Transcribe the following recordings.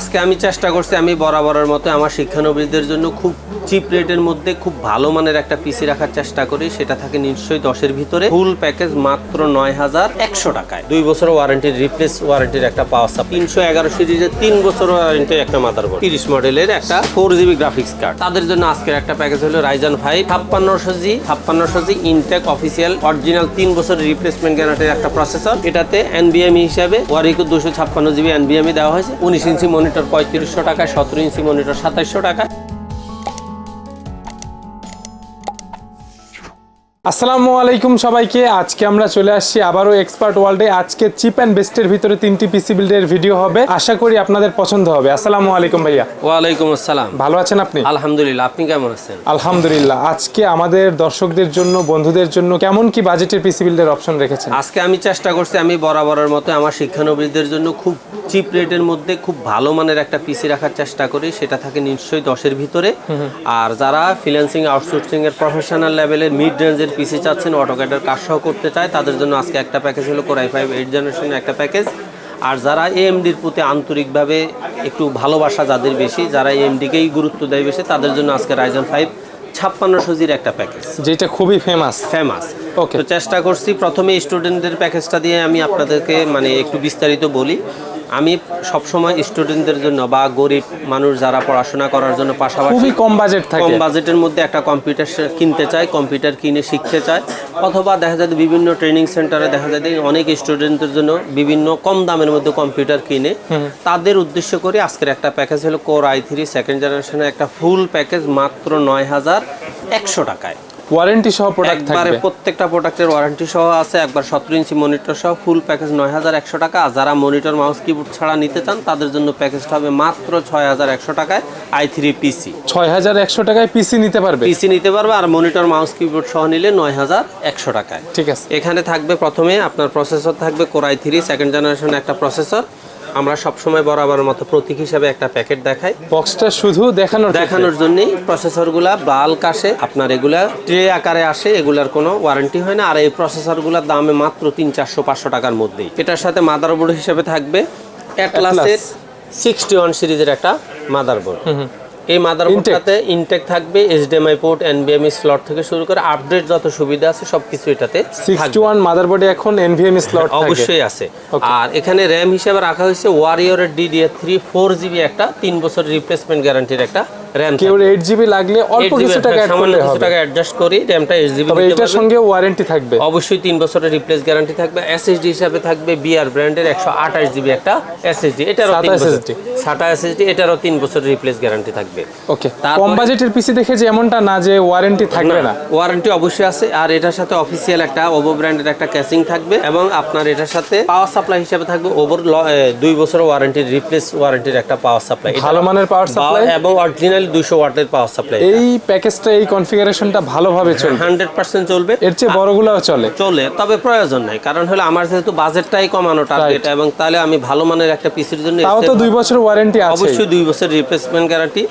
আজকে আমি চেষ্টা করছি, আমি বরাবরের মতো আমার শিক্ষানবিশদের জন্য খুব চিপ রেটের মধ্যে খুব ভালো মানের একটা পিসি রাখার চেষ্টা করি। সেটা থাকে নিশ্চয়ই দশের ভিতরে। ফুল প্যাকেজ মাত্র নয় হাজার একশো টাকায়। দুই বছর ওয়ারেন্টির রিপ্লেস ওয়ারেন্টির একটা পাওয়া সাপ তিনশো এগারো সিরিজের তিন বছর ওয়ারেন্টির একটা মাদারবোর্ড তিরিশ মডেলের একটা ফোর জিবি গ্রাফিক্স কার্ড তাদের জন্য আজকের একটা প্যাকেজ হলো রাইজান ফাইভ ছাপ্পান্নশো জি ছাপ্পান্নশো জি ইনটেক অফিসিয়াল অরিজিনাল তিন বছরের রিপ্লেসমেন্ট গ্যারান্টির একটা প্রসেসর এটাতে এনবিএমই হিসাবে ওয়ারিকো দুশো ছাপ্পান্ন জিবি এনবিএমই দেওয়া হয়েছে। উনিশ ইঞ্চি মনিটর পঁয়ত্রিশশো টাকা সতেরো ইঞ্চি মনিটর সাতাইশশো টাকা আসসালামু আলাইকুম সবাইকে। আজকে আমরা চলে আসছি আবারও এক্সপার্ট ওয়ার্ল্ডে আজকে চিপ অ্যান্ড বেস্টের ভিতরে তিনটি পিসি বিল্ডের ভিডিও হবে। আশা করি আপনাদের পছন্দ হবে। আসসালামু আলাইকুম ভাইয়া। ওয়ালাইকুম আসসালাম। ভালো আছেন আপনি? আলহামদুলিল্লাহ আপনি কেমন আছেন? আলহামদুলিল্লাহ। আজকে আমাদের দর্শকদের জন্য বন্ধুদের জন্য কেমন কি বাজেটের পিসি বিল্ডের অপশন রেখেছেন? আজকে আমি চেষ্টা করছি আমি বরাবরের মতো আমার শিক্ষানবিশদের জন্য খুব চিপ রেটের মধ্যে খুব ভালো মানের একটা পিসি রাখার চেষ্টা করি। সেটা থাকে নিশ্চয়ই দশের ভিতরে। আর যারা ফ্রিল্যান্সিং আউটসোর্সিং এর প্রফেশনাল লেভেলের মিড রেঞ্জের পিসি চাচ্ছেন অটোক্যাডের কাজ সহ করতে চায় তাদের জন্য আজকে একটা প্যাকেজ হলো কোরাই ফাইভ এইট জেনারেশনের একটা প্যাকেজ আর যারা এএমডির প্রতি আন্তরিকভাবে একটু ভালোবাসা যাদের বেশি যারা এএমডিকেই গুরুত্ব দেয় বেশি তাদের জন্য আজকে রাইজন ফাইভ ছাপ্পান্ন সজির একটা প্যাকেজ যেটা খুবই ফেমাস ফেমাস Okay. তো চেষ্টা করছি প্রথমে স্টুডেন্টদের প্যাকেজটা দিয়ে আমি আপনাদেরকে মানে একটু বিস্তারিত বলি। আমি সবসময় স্টুডেন্টদের জন্য বা গরিব মানুষ যারা পড়াশোনা করার জন্য পাশাপাশি খুবই কম বাজেট থাকে। কম বাজেটের মধ্যে একটা কম্পিউটার কিনতে চায় কম্পিউটার কিনে শিখতে চায়। অথবা দেখা যায় বিভিন্ন ট্রেনিং সেন্টারে দেখা যায় অনেক স্টুডেন্টদের জন্য বিভিন্ন কম দামের মধ্যে কম্পিউটার কিনে। তাদের উদ্দেশ্য করে আজকের একটা প্যাকেজ হলো কোর আই থ্রি সেকেন্ড জেনারেশনের একটা ফুল প্যাকেজ মাত্র নয় হাজার একশো টাকায়। ওয়ারেন্টি সহ প্রোডাক্ট থাকবে? প্রত্যেকটা প্রোডাক্টের ওয়ারেন্টি সহ আছে একবার সতেরো ইঞ্চি মনিটর সহ ফুল প্যাকেজ নয় হাজার একশো টাকা। আর যারা মনিটর মাউস কিবোর্ড ছাড়া নিতে চান তাদের জন্য প্যাকেজটা হবে মাত্র ছয় হাজার একশো টাকায় আই থ্রি পিসি ছয় হাজার একশো টাকায় পিসি নিতে পারবে? পিসি নিতে পারবে আর মনিটর মাউস কিবোর্ড সহ নিলে নয় হাজার একশো টাকায়। ঠিক আছে। এখানে থাকবে প্রথমে আপনার প্রসেসর থাকবে core i three second generation একটা প্রসেসর আমরা সবসময় বরাবর মতো প্রতীক হিসাবে একটা প্যাকেট দেখাই। বক্সটা শুধু দেখানোর। দেখানোর জন্যই প্রসেসরগুলা বাল্ক আসে আপনার এগুলা ট্রে আকারে আসে এগুলার কোনো ওয়ারেন্টি হয় না। আর এই প্রসেসরগুলোর দামে মাত্র তিন চারশো পাঁচশো টাকার মধ্যেই। এটার সাথে মাদারবোর্ড হিসেবে থাকবে অ্যাটলাসের সিক্সটি ওয়ান সিরিজের একটা মাদারবোর্ড এই মাদারবোর্ডটাতে ইনটেক থাকবে এইচডিএমআই পোর্ট এনভিএমই স্লট থেকে শুরু করে আপডেট যত সুবিধা আছে সবকিছু এটাতে সিক্সটি ওয়ান মাদারবোর্ডে এখন এনভিএমই স্লট থাকে। অবশ্যই আছে। আর এখানে র্যাম হিসেবে রাখা হয়েছে ওয়ারিয়রের ডিডিএ থ্রি ফোর জিবি একটা 3 বছর রিপ্লেসমেন্ট গ্যারান্টির একটা কেউ এইট জিবি লাগলে অল্প কিছু টাকা অ্যাড করলে হবে। টাকা অ্যাডজাস্ট করি র্যামটা এইট জিবি তবে এটার সঙ্গে ওয়ারেন্টি থাকবে। অবশ্যই তিন বছরের রিপ্লেস গ্যারান্টি থাকবে। হিসাবে থাকবে ব্র্যান্ডের একশো আঠাশ জিবি একটা এসএসডি এটারও তিন SATA SSD এটারও তিন বছরের রিপ্লেস গ্যারান্টি থাকবে। ওকে কম বাজেটের পিসি দেখে যে এমনটা না যে ওয়ারেন্টি থাকবে না ওয়ারেন্টি অবশ্যই আছে। আর এটার সাথে অফিসিয়াল একটা ওভো ব্র্যান্ডের একটা ক্যাসিং থাকবে এবং আপনার এটার সাথে পাওয়ার সাপ্লাই হিসেবে থাকবে ওভোর দুই বছর ওয়ারেন্টির রিপ্লেস ওয়ারেন্টির একটা পাওয়ার সাপ্লাই ভালো মানের পাওয়ার সাপ্লাই এবং অরিজিনাল দুশো ওয়াটের পাওয়ার সাপ্লাই এই প্যাকেজটা এই কনফিগারেশনটা ভালোভাবে চলবে। হান্ড্রেড পার্সেন্ট চলবে। এর চেয়ে বড়গুলোও চলে। চলে তবে প্রয়োজন নাই কারণ হলো আমার যেহেতু বাজেটটাই কমানো টার্গেট এবং তাহলে আমি ভালো মানের একটা পিসির জন্য তাও তো দুই বছর ওয়ারেন্টি আছে। অবশ্যই দুই বছর রিপ্লেসমেন্ট গ্যারান্টি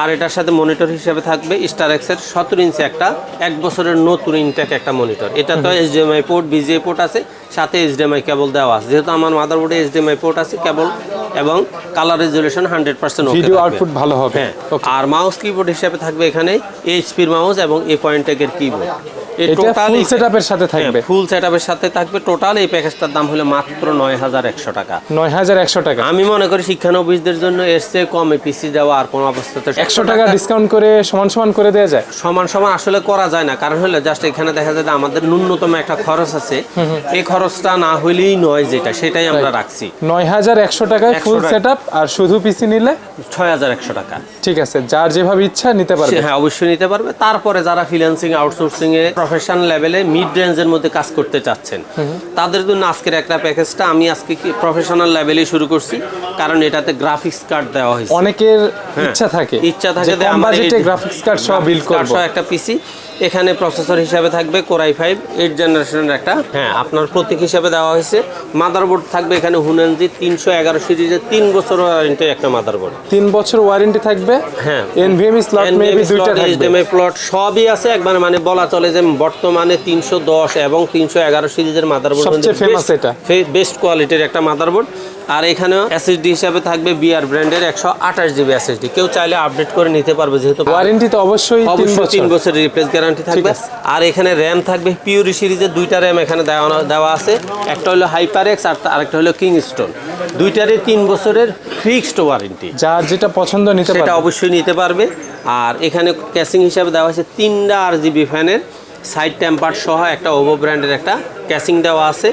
আর এটার সাথে মনিটর হিসেবে থাকবে স্টার এক্সের সতেরো ইঞ্চি একটা এক বছরের নতুন ইনটেক একটা মনিটর এটা তো এইচডিএমআই পোর্ট বিজিএ পোর্ট আছে সাথে এইচডিএমআই কেবল দেওয়া আছে। যেহেতু আমার মাদারবোর্ডে এইচডিএমআই পোর্ট আছে কেবল এবং colour resolution hundred percent video output ভালো হবে। হ্যাঁ আর মাউস কিবোর্ড হিসেবে থাকবে এখানে এইচপির মাউস এবং এ পয়েন্টেকের কিবোর্ড এটা ফুল সেটআপের সাথে থাকবে। ফুল সেটআপের সাথে থাকবে। টোটাল এই প্যাকেজটার দাম হলো মাত্র টাকা। টাকা। আমি মনে করি শিক্ষানবিশদের জন্য এর চেয়ে কমে পিসি দেওয়া আর কোনো অবস্থাতে একশো টাকা ডিসকাউন্ট করে সমান সমান করে দেওয়া যায়? সমান সমান আসলে করা যায় না। কারণ হলো জাস্ট এখানে দেখা যায় আমাদের ন্যূনতম একটা খরচ আছে। এই খরচটা না হইলেই নয় যেটা সেটাই আমরা রাখছি। নয় হাজার একশো টাকায় ফুল টাকা। সেট আর শুধু পিসি নিলে? ছয় হাজার একশো টাকা। ঠিক আছে যার যেভাবে ইচ্ছা নিতে পারবে। হ্যাঁ অবশ্যই নিতে পারবে। তারপরে যারা ফ্রিল্যান্সিং আউটসোর্সিং এ প্রফেশনাল লেভেলে মিড রেঞ্জের মধ্যে কাজ করতে চাচ্ছেন। তাদের জন্য আজকের একটা প্যাকেজটা আমি আজকে প্রফেশনাল লেভেলে শুরু করছি কারণ এটাতে গ্রাফিক্স কার্ড দেওয়া হয়েছে। অনেকের ইচ্ছা থাকে ইচ্ছা থাকে যে এই- গ্রাফিক্স কার্ড সহ বিল্ড করব। একটা পিসি এখানে প্রসেসর হিসাবে থাকবে কোরাই ফাইভ এইট জেনারেশনের একটা। হ্যাঁ। আপনার প্রতীক হিসাবে দেওয়া হয়েছে। মাদারবোর্ড থাকবে এখানে হুনেনজি তিনশো এগারো সিরিজের তিন বছর ওয়ারেন্টি একটা মাদারবোর্ড তিন বছর ওয়ারেন্টি থাকবে। হ্যাঁ। এনভিএমই স্লট মেবি দুইটা থাকবে। HDMI প্লট সবই আছে। একবার মানে বলা চলে যে বর্তমানে তিনশো দশ এবং তিনশো এগারো সিরিজের মাদারবোর্ড সবচেয়ে famous এটা। বেস্ট কোয়ালিটির একটা মাদারবোর্ড আর এখানেও এসএসডি হিসাবে থাকবে বিআর ব্র্যান্ডের একশো আঠাশ জিবি এসএসডি কেউ চাইলে আপডেট করে নিতে পারবে যেহেতু ওয়ারেন্টি তো অবশ্যই তিন অবশ্যই তিন বছরের রিপ্লেস গ্যারান্টি থাকবে। আর এখানে র্যাম থাকবে পিউরি সিরিজের দুইটা র্যাম এখানে দেওয়া দেওয়া আছে। একটা হলো হাইপার এক্স আর আরেকটা হলো কিং স্টোন দুইটারই তিন বছরের ফিক্সড ওয়ারেন্টি যার যেটা পছন্দ নিতে সেটা অবশ্যই নিতে পারবে। আর এখানে ক্যাসিং হিসাবে দেওয়া আছে তিনটা আর জিবি ফ্যানের সাইড টেম্পার সহ একটা ওভো ব্র্যান্ডের একটা ক্যাসিং দেওয়া আছে।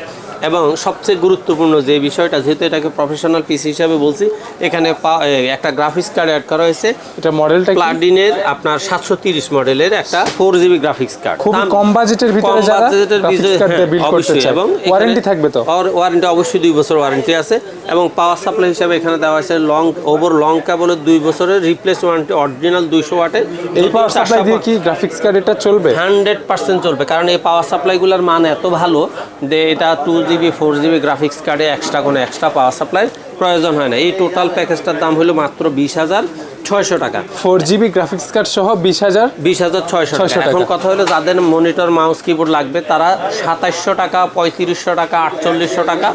এবং সবচেয়ে গুরুত্বপূর্ণ যে বিষয়টা যেহেতু এটাকে প্রফেশনাল পিস হিসাবে বলছি এখানে একটা গ্রাফিক্স কার্ড অ্যাড করা হয়েছে এটা মডেলটা? প্লাডিনের আপনার সাতশো তিরিশ মডেলের একটা ফোর জিবি গ্রাফিক্স কার্ড খুব কম বাজেটের ভিতরে যারা করতে চায়। Warranty থাকবে তো? ওয়ারেন্টি অবশ্যই দুই বছর ওয়ারেন্টি আছে এবং পাওয়ার সাপ্লাই হিসাবে এখানে দেওয়া আছে লং ওভার লং কেবলের দুই বছরের রিপ্লেস ওয়ারেন্টি অরিজিনাল দুইশো ওয়াটের এই পাওয়ার সাপ্লাই দিয়ে কি গ্রাফিক্স কার্ড এটা চলবে হান্ড্রেড পার্সেন্ট চলবে কারণ এই পাওয়ার সাপ্লাইগুলোর মান এত ভালো যে এটা two GB four GB graphics কার্ডে এক্সট্রা কোনো এক্সট্রা পাওয়ার সাপ্লাই প্রয়োজন হয় না। এই টোটাল প্যাকেজটার দাম হলো মাত্র বিশ হাজার ছয়শো টাকা। ফোর জিবি গ্রাফিক্স কার্ড সহ বিশ হাজার বিশ হাজার ছয়শো টাকা। এখন কথা হলো যাদের মনিটর মাউস কিবোর্ড লাগবে তারা সাতাইশশো টাকা পঁয়ত্রিশশো টাকা আটচল্লিশশো টাকা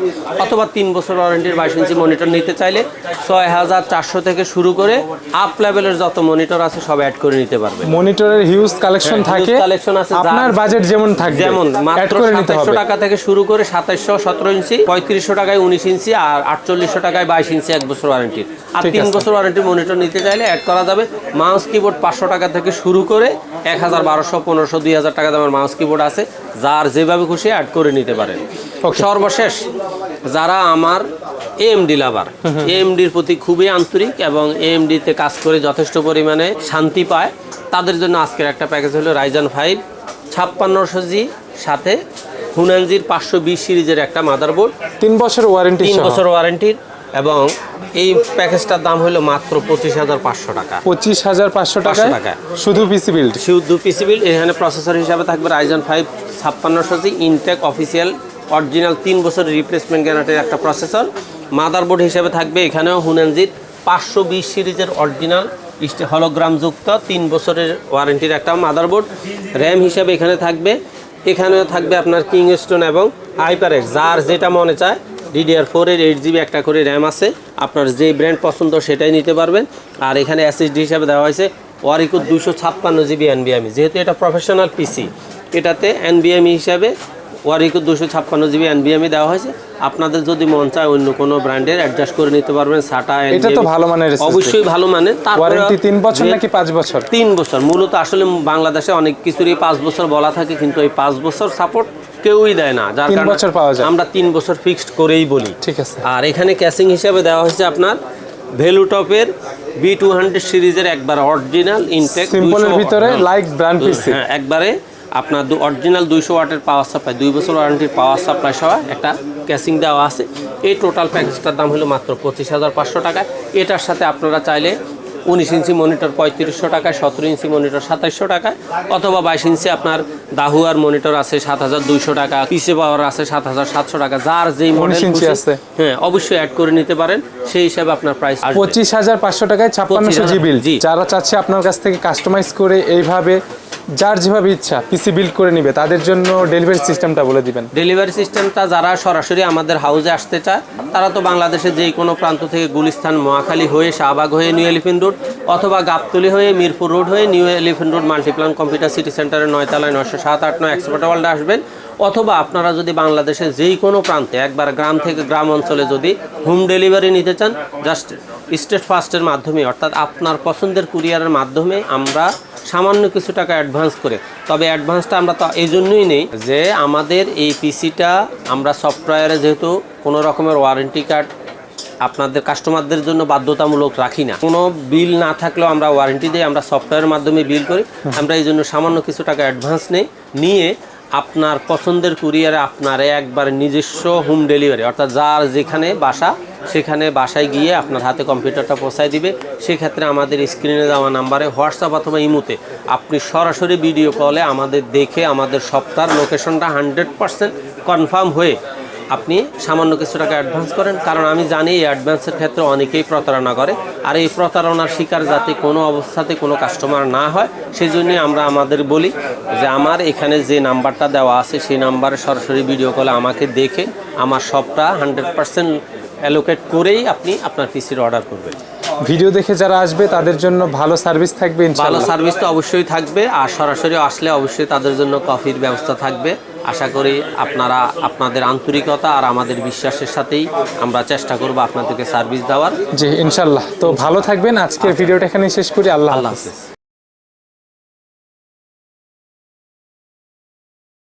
অথবা তিন বছর ওয়ারেন্টির বাইশ ইঞ্চি মনিটর নিতে চাইলে ছয় হাজার চারশো থেকে শুরু করে আপ লেভেলের যত মনিটর আছে সব অ্যাড করে নিতে পারবে মনিটরের হিউজ কালেকশন থাকে collection আছে, আপনার বাজেট যেমন থাকবে যেমন মাত্র হবে। টাকা থেকে শুরু করে সাতাইশশো সতেরো ইঞ্চি পঁয়ত্রিশশো টাকায় উনিশ ইঞ্চি আর আটচল্লিশশো টাকায় বাইশ ইঞ্চি এক বছর ওয়ারেন্টির আর তিন বছর ওয়ারেন্টির মনিটর নিতে চাইলে অ্যাড করা যাবে। মাউস কিবোর্ড পাঁচশো টাকা থেকে শুরু করে এক হাজার বারোশো পনেরোশো দুই হাজার টাকা দামের মাউস কিবোর্ড আছে। যার যেভাবে খুশি অ্যাড করে নিতে পারেন। সর্বশেষ যারা আমার এএমডি লাভার এএমডির প্রতি খুবই আন্তরিক এবং এএমডিতে কাজ করে যথেষ্ট পরিমাণে শান্তি পায় তাদের জন্য আজকের একটা প্যাকেজ হলো রাইজান ফাইভ ছাপ্পান্নশো জি সাথে হুনানজির পাঁচশো বিশ সিরিজের একটা মাদারবোর্ড তিন বছর ওয়ারেন্টি তিন বছর ওয়ারেন্টির এবং এই প্যাকেজটার দাম হলো মাত্র পঁচিশ হাজার পাঁচশো টাকা। পঁচিশ হাজার পাঁচশো টাকায় টাকা। শুধু পিসি বিল্ড শুধু পিসি বিল এখানে প্রসেসর হিসাবে থাকবে রাইজন ফাইভ ছাপ্পান্নশো জি ইনটেক অফিসিয়াল অরিজিনাল তিন বছরের রিপ্লেসমেন্ট গ্যারান্টির একটা প্রসেসর মাদারবোর্ড হিসাবে থাকবে এখানেও হুনানজির পাঁচশো বিশ সিরিজের অরিজিনাল হলোগ্রাম যুক্ত তিন বছরের ওয়ারেন্টির একটা মাদারবোর্ড র্যাম হিসাবে এখানে থাকবে। এখানেও থাকবে আপনার কিংস্টোন এবং হাইপারেক্স যার যেটা মনে চায় ডিডিআর ফোরের এইট জিবি একটা করে র্যাম আছে। আপনার যে ব্র্যান্ড পছন্দ সেটাই নিতে পারবেন। আর এখানে এসএসডি হিসাবে দেওয়া হয়েছে ওয়ারিকো দুশো ছাপ্পান্ন জিবি এনবিএমি যেহেতু এটা প্রফেশনাল পিসি এটাতে এনবিএমি হিসাবে ওয়ারিকো দুশো ছাপ্পান্ন জিবি এনবিএমি দেওয়া হয়েছে। আপনাদের যদি মন চায় অন্য কোনো ব্র্যান্ডের অ্যাডজাস্ট করে নিতে পারবেন সাটা এটা তো ভালো মানের অবশ্যই ভালো মানের। তারপরে তিন বছর নাকি পাঁচ বছর? তিন বছর। মূলত আসলে বাংলাদেশে অনেক কিছুরই পাঁচ বছর বলা থাকে কিন্তু এই পাঁচ বছর সাপোর্ট কেউই দেয় না। যার কারণে বছর পাওয়া যায়। আমরা তিন বছর ফিক্সড করেই বলি। ঠিক আছে। আর এখানে ক্যাসিং হিসাবে দেওয়া হয়েছে আপনার ভ্যালুটপের বি টু হান্ড্রেড সিরিজের একবার অরিজিনাল ইনটেক সিম্পলের ভিতরে লাইক ব্র্যান্ড পিসি হ্যাঁ একবারে আপনার অরিজিনাল দুইশো ওয়াটের পাওয়ার সাপ্লাই দুই বছর ওয়ারেন্টির পাওয়ার সাপ্লাই সহ একটা ক্যাসিং দেওয়া আছে। এই টোটাল প্যাকেজটার দাম হলো মাত্র পঁচিশ হাজার পাঁচশো টাকা এটার সাথে আপনারা চাইলে উনিশ ইঞ্চি মনিটর পঁয়ত্রিশশো টাকায় সতেরো ইঞ্চি মনিটর সাতাইশশো টাকায় অথবা বাইশ ইঞ্চি আপনার দাহুয়ার মনিটর আছে সাত হাজার দুইশো টাকা পিসে পাওয়ার আছে সাত হাজার সাতশো টাকা। যার যেই মডেল ইঞ্চি আছে। হ্যাঁ অবশ্যই অ্যাড করে নিতে পারেন। সেই হিসাবে আপনার প্রাইস পঁচিশ হাজার পাঁচশো টাকায় ছাপ্পান্নশো 25,000 জিবি জি। যারা চাচ্ছে আপনার কাছ থেকে কাস্টমাইজ করে এইভাবে যার যেভাবে ইচ্ছা পিসি বিল্ড করে নিবে, তাদের জন্য ডেলিভারি সিস্টেমটা বলে দিবেন। ডেলিভারি সিস্টেমটা যারা সরাসরি আমাদের হাউসে আসতে চায়, তারা তো বাংলাদেশের যে কোনো প্রান্ত থেকে গুলিস্তান, মহাখালী হয়ে শাহবাগ হয়ে নিউ এলিফেন্ট রোড অথবা গাবতলি হয়ে মিরপুর রোড হয়ে new elephant road multiplan computer city সেন্টারের নয়তলায় নয়শো সাত আট নয় এক্সপোর্ট ওয়ার্ল্ডে আসবেন। অথবা আপনারা যদি বাংলাদেশের যেই কোনো প্রান্তে, একবার গ্রাম থেকে গ্রাম অঞ্চলে যদি হোম ডেলিভারি নিতে চান জাস্ট স্টেট ফাস্টের মাধ্যমে, অর্থাৎ আপনার পছন্দের কুরিয়ারের মাধ্যমে আমরা সামান্য কিছু টাকা অ্যাডভান্স করে। তবে অ্যাডভান্সটা আমরা তো এই জন্যই নেই যে আমাদের এই পিসিটা আমরা সফটওয়্যারে যেহেতু কোনো রকমের ওয়ারেন্টি কার্ড আপনাদের কাস্টমারদের জন্য বাধ্যতামূলক রাখি না। কোনো বিল না থাকলেও আমরা ওয়ারেন্টি দিই আমরা সফটওয়্যারের মাধ্যমে বিল করি। আমরা এই জন্য সামান্য কিছু টাকা অ্যাডভান্স নেই। নিয়ে আপনার পছন্দের কুরিয়ারে আপনার একবার নিজস্ব হোম ডেলিভারি, অর্থাৎ যার যেখানে বাসা, সেখানে বাসায় গিয়ে আপনার হাতে কম্পিউটারটা পৌঁছায় দিবে। সেক্ষেত্রে আমাদের স্ক্রিনে দেওয়া নাম্বারে হোয়াটসঅ্যাপ অথবা ইমোতে আপনি সরাসরি ভিডিও কলে আমাদের দেখে আমাদের সপ্তাহের লোকেশনটা হান্ড্রেড পারসেন্ট কনফার্ম হয়ে আপনি সামান্য কিছু টাকা অ্যাডভান্স করেন, কারণ আমি জানি এই অ্যাডভান্সের ক্ষেত্রে অনেকেই প্রতারণা করে। আর এই প্রতারণার শিকার যাতে কোনো অবস্থাতে কোনো কাস্টমার না হয় সেই জন্যই আমরা আমাদের বলি যে আমার এখানে যে নাম্বারটা দেওয়া আছে, সেই নাম্বারে সরাসরি ভিডিও কলে আমাকে দেখে আমার সবটা হান্ড্রেড পার্সেন্ট অ্যালোকেট করেই আপনি আপনার পিসির অর্ডার করবেন। ভিডিও দেখে যারা আসবে তাদের জন্য ভালো সার্ভিস থাকবে ভালো সার্ভিস তো অবশ্যই থাকবে আর সরাসরি আসলে অবশ্যই তাদের জন্য কফির ব্যবস্থা থাকবে। আশা করি আপনারা আপনাদের আন্তরিকতা আর আমাদের বিশ্বাসের সাথেই আমরা চেষ্টা করব আপনাদেরকে সার্ভিস দেওয়ার। জি ইনশাল্লাহ তো ভালো থাকবেন। আজকে ভিডিওটা এখানে শেষ করি। আল্লাহ আল্লাহ হাফিজ।